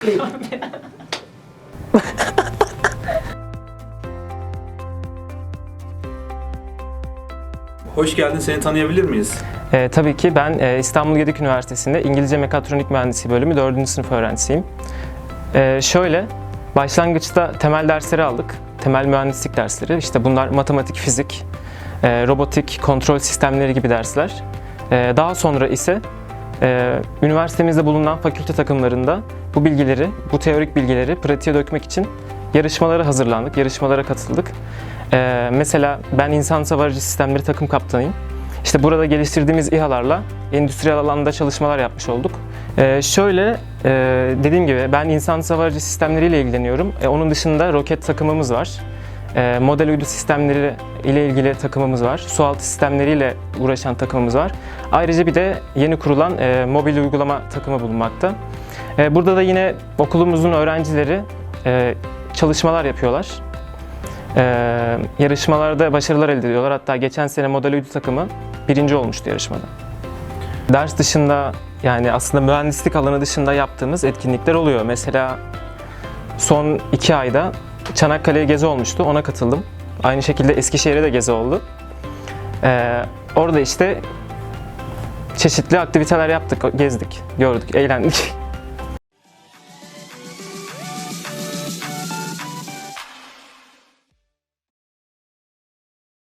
Hoş geldin. Seni tanıyabilir miyiz? Ee, tabii ki ben e, İstanbul Gedik Üniversitesi'nde İngilizce Mekatronik Mühendisliği bölümü 4. sınıf öğrencisiyim. Ee, şöyle, başlangıçta temel dersleri aldık. Temel mühendislik dersleri. İşte bunlar matematik, fizik, e, robotik, kontrol sistemleri gibi dersler. E, daha sonra ise e, üniversitemizde bulunan fakülte takımlarında bu bilgileri, bu teorik bilgileri pratiğe dökmek için yarışmalara hazırlandık, yarışmalara katıldık. E, mesela ben insan savarıcı sistemleri takım kaptanıyım. İşte burada geliştirdiğimiz İHA'larla endüstriyel alanda çalışmalar yapmış olduk. Ee, şöyle, e, dediğim gibi ben insan savarıcı sistemleriyle ilgileniyorum. E, onun dışında roket takımımız var. E, model uydu sistemleri ile ilgili takımımız var. Sualtı sistemleriyle uğraşan takımımız var. Ayrıca bir de yeni kurulan e, mobil uygulama takımı bulunmakta. E, burada da yine okulumuzun öğrencileri e, çalışmalar yapıyorlar. Yarışmalarda başarılar elde ediyorlar. Hatta geçen sene model uydu takımı birinci olmuştu yarışmada. Ders dışında yani aslında mühendislik alanı dışında yaptığımız etkinlikler oluyor. Mesela son iki ayda Çanakkale'ye gezi olmuştu. Ona katıldım. Aynı şekilde Eskişehir'e de gezi oldu. Ee, orada işte çeşitli aktiviteler yaptık, gezdik, gördük, eğlendik.